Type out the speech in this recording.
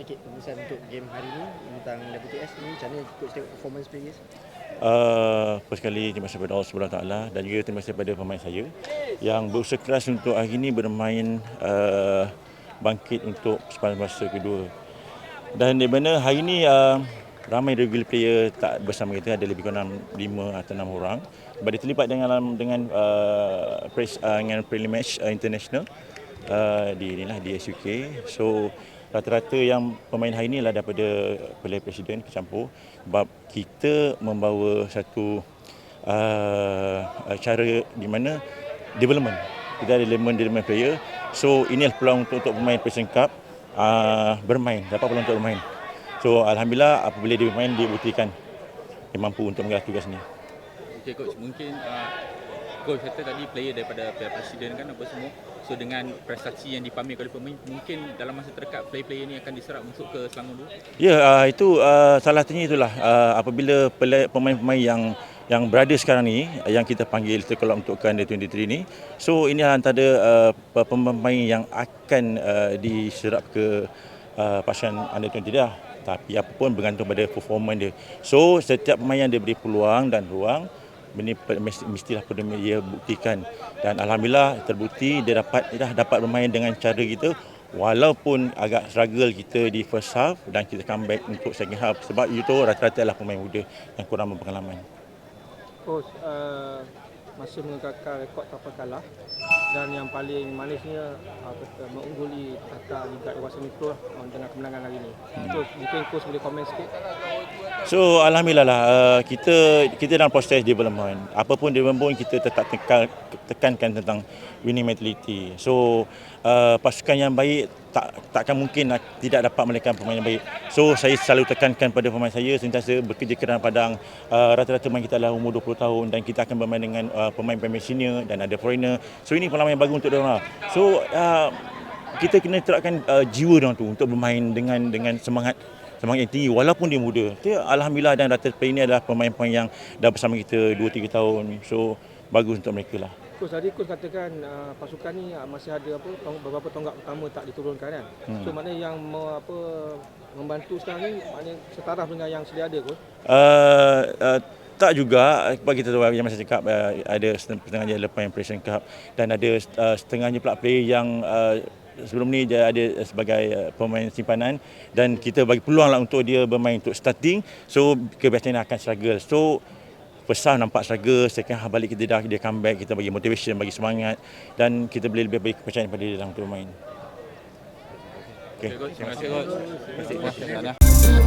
sedikit pemeriksaan untuk game hari ini tentang WTS ini macam mana coach tengok performance players? Uh, first kali terima kasih kepada Allah Taala dan juga terima kasih kepada pemain saya yang berusaha keras untuk hari ini bermain uh, bangkit untuk sepanjang masa kedua. Dan di mana hari ini uh, ramai regular player tak bersama kita ada lebih kurang 5 atau 6 orang. Dia terlibat dengan dengan uh, pres, uh, dengan prelim match uh, international uh, di inilah di SUK. So rata-rata yang pemain hari ini adalah daripada pilihan presiden kecampur. Sebab kita membawa satu uh, cara di mana development. Kita ada development development player. So ini adalah peluang untuk, untuk pemain Presiden Cup uh, bermain dapat peluang untuk bermain. So Alhamdulillah apabila dia bermain dia buktikan dia mampu untuk menggelar tugas ni Okey coach, mungkin uh, coach kata tadi player daripada pihak presiden kan apa semua. So dengan prestasi yang dipamerkan oleh pemain, mungkin dalam masa terdekat player-player ni akan diserap masuk ke Selangor dulu. Ya, uh, itu uh, salah satunya itulah uh, apabila pemain-pemain yang yang berada sekarang ni yang kita panggil terkelak untuk Under 23 ni. So ini antara uh, pemain yang akan uh, diserap ke uh, pasukan Under 23 dah. Tapi apa pun bergantung pada performa dia. So setiap pemain yang diberi peluang dan ruang ini mestilah perlu dia buktikan dan alhamdulillah terbukti dia dapat dah dapat bermain dengan cara kita walaupun agak struggle kita di first half dan kita comeback untuk second half sebab itu rata-rata adalah pemain muda yang kurang berpengalaman. Coach uh, masih mengekalkan rekod tanpa kalah dan yang paling manisnya uh, kata, mengungguli tata Liga Dewasa Mikro uh, dengan kemenangan hari ini. Hmm. So, mungkin coach boleh komen sikit. So alhamdulillah lah uh, kita kita dalam proses development. Apa pun development kita tetap tekan, tekankan tentang winning mentality. So uh, pasukan yang baik tak takkan mungkin nak, tidak dapat melahirkan pemain yang baik. So saya selalu tekankan pada pemain saya sentiasa bekerja keras padang. Uh, rata-rata pemain kita adalah umur 20 tahun dan kita akan bermain dengan uh, pemain-pemain senior dan ada foreigner. So ini pengalaman yang bagus untuk mereka. So uh, kita kena terapkan uh, jiwa dia tu untuk bermain dengan dengan semangat semangat yang tinggi walaupun dia muda. Dia alhamdulillah dan rata pemain ini adalah pemain-pemain yang dah bersama kita 2 3 tahun. So bagus untuk mereka lah. Coach tadi coach katakan uh, pasukan ni uh, masih ada apa tong, beberapa tonggak utama tak diturunkan kan. Hmm. So maknanya yang mau apa membantu sekarang ni maknanya setaraf dengan yang sedia ada coach. Uh, uh, tak juga sebab kita tahu yang masa cakap uh, ada setengahnya lepas yang Presiden Cup dan ada uh, setengahnya pula player yang uh, sebelum ni dia ada sebagai uh, pemain simpanan dan kita bagi peluang lah untuk dia bermain untuk starting. So kebiasaan akan struggle. So besar nampak struggle. Second half balik kita dah dia comeback kita bagi motivation bagi semangat dan kita boleh lebih bagi kepercayaan pada dia dalam untuk bermain. Okay, terima kasih coach. Terima kasih. Terima kasih.